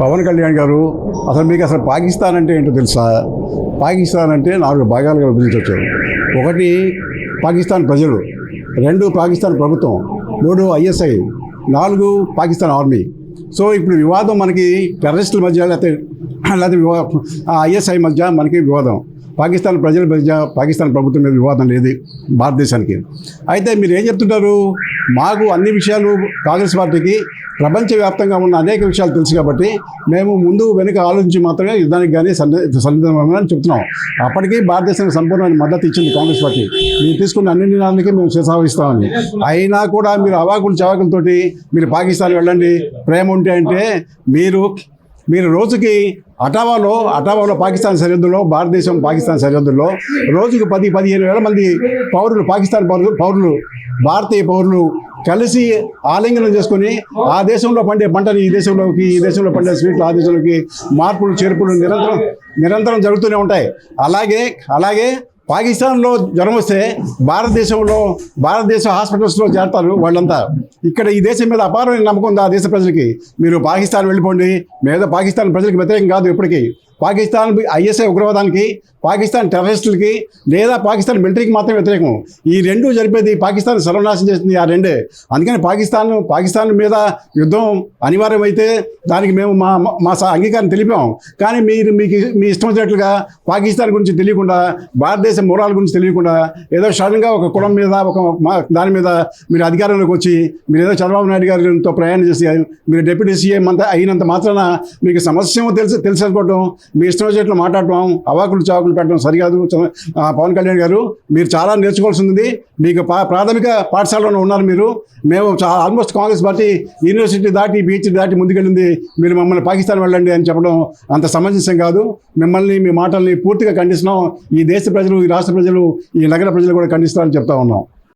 పవన్ కళ్యాణ్ గారు అసలు మీకు అసలు పాకిస్తాన్ అంటే ఏంటో తెలుసా? పాకిస్తాన్ అంటే నాలుగు భాగాలుగా విభజించవచ్చు. ఒకటి పాకిస్తాన్ ప్రజలు రెండు పాకిస్తాన్ ప్రభుత్వం మూడు ఐఎస్ఐ నాలుగు పాకిస్తాన్ ఆర్మీ. సో ఇప్పుడు వివాదం మనకి టెర్రరిస్టుల మధ్య లేకపోతే లేకపోతే వివా ఐఎస్ఐ మధ్య మనకి వివాదం. పాకిస్తాన్ ప్రజల మధ్య పాకిస్తాన్ ప్రభుత్వం మీద వివాదం లేదు భారతదేశానికి. అయితే మీరు ఏం చెప్తుంటారు? మాకు అన్ని విషయాలు కాంగ్రెస్ పార్టీకి ప్రపంచవ్యాప్తంగా ఉన్న అనేక విషయాలు తెలుసు కాబట్టి మేము ముందు వెనుక ఆలోచించి మాత్రమే యుద్ధానికి కానీ సన్నిధమని చెప్తున్నాం. అప్పటికీ భారతదేశానికి సంపూర్ణమైన మద్దతు ఇచ్చింది కాంగ్రెస్ పార్టీ. మీరు తీసుకున్న అన్ని నిర్ణయాలకి మేము శిరసావహిస్తామని. అయినా కూడా మీరు అవాకులు చవాకులతోటి మీరు పాకిస్తాన్ వెళ్ళండి. ప్రేమ ఉంటే అంటే మీరు మీరు రోజుకి అటావాలో అటావాలో పాకిస్తాన్ సరిహద్దులో భారతదేశం పాకిస్తాన్ సరిహద్దుల్లో రోజుకి పది పదిహేను వేల మంది పౌరులు పాకిస్తాన్ పౌరులు పౌరులు భారతీయ పౌరులు కలిసి ఆలింగనం చేసుకొని ఆ దేశంలో పండే పంటని ఈ దేశంలోకి ఈ దేశంలో పండే స్వీట్లు ఆ దేశంలోకి మార్పులు చేర్పులు నిరంతరం నిరంతరం జరుగుతూనే ఉంటాయి. అలాగే అలాగే పాకిస్తాన్లో జ్వరం వస్తే భారతదేశంలో భారతదేశ హాస్పిటల్స్లో చేరతారు వాళ్ళంతా. ఇక్కడ ఈ దేశం మీద అపారమైన నమ్మకం ఉంది ఆ దేశ ప్రజలకి. మీరు పాకిస్తాన్ వెళ్ళిపోండి. మీద పాకిస్తాన్ ప్రజలకు వ్యతిరేకం కాదు ఇప్పటికీ. పాకిస్తాన్ ఐఎస్ఐ ఉగ్రవాదానికి పాకిస్తాన్ టెర్రరిస్టులకి లేదా పాకిస్తాన్ మిలిటరీకి మాత్రం వ్యతిరేకం ఈ రెండు జరిపేది పాకిస్తాన్ సర్వనాశం చేస్తుంది ఆ రెండే. అందుకని పాకిస్తాన్ పాకిస్తాన్ మీద యుద్ధం అనివార్యమైతే దానికి మేము మా మా స- అంగీకారం తెలిపాం. కానీ మీరు మీకు మీ ఇష్టం వచ్చినట్లుగా పాకిస్తాన్ గురించి తెలియకుండా భారతదేశ మూలాల గురించి తెలియకుండా ఏదో సడన్గా ఒక కులం మీద ఒక మా- దాని మీద మీరు అధికారంలోకి వచ్చి మీరు ఏదో చంద్రబాబు నాయుడు గారితో ప్రయాణం చేసి మీరు డిప్యూటీ సీఎం అంతా అయినంత మాత్రాన మీకు సమస్య తెలుసు తెలుసు అనుకోవటం మీ ఇష్టం వచ్చినట్లు మాట్లాడటం అవాకులు చాకులు పెట్టడం సరికాదు. పవన్ కళ్యాణ్ గారు మీరు చాలా నేర్చుకోవాల్సి ఉంది మీకు పా ప్రాథమిక పాఠశాలలో ఉన్నారు మీరు. మేము చా ఆల్మోస్ట్ కాంగ్రెస్ పార్టీ యూనివర్సిటీ దాటి బీచ్ దాటి ముందుకెళ్ళింది. మీరు మమ్మల్ని పాకిస్తాన్ వెళ్ళండి అని చెప్పడం అంత సమంజసం కాదు. మిమ్మల్ని మీ మాటల్ని పూర్తిగా ఖండిస్తున్నాం. ఈ దేశ ప్రజలు ఈ రాష్ట్ర ప్రజలు ఈ నగర ప్రజలు కూడా ఖండిస్తారని చెప్తా ఉన్నాం.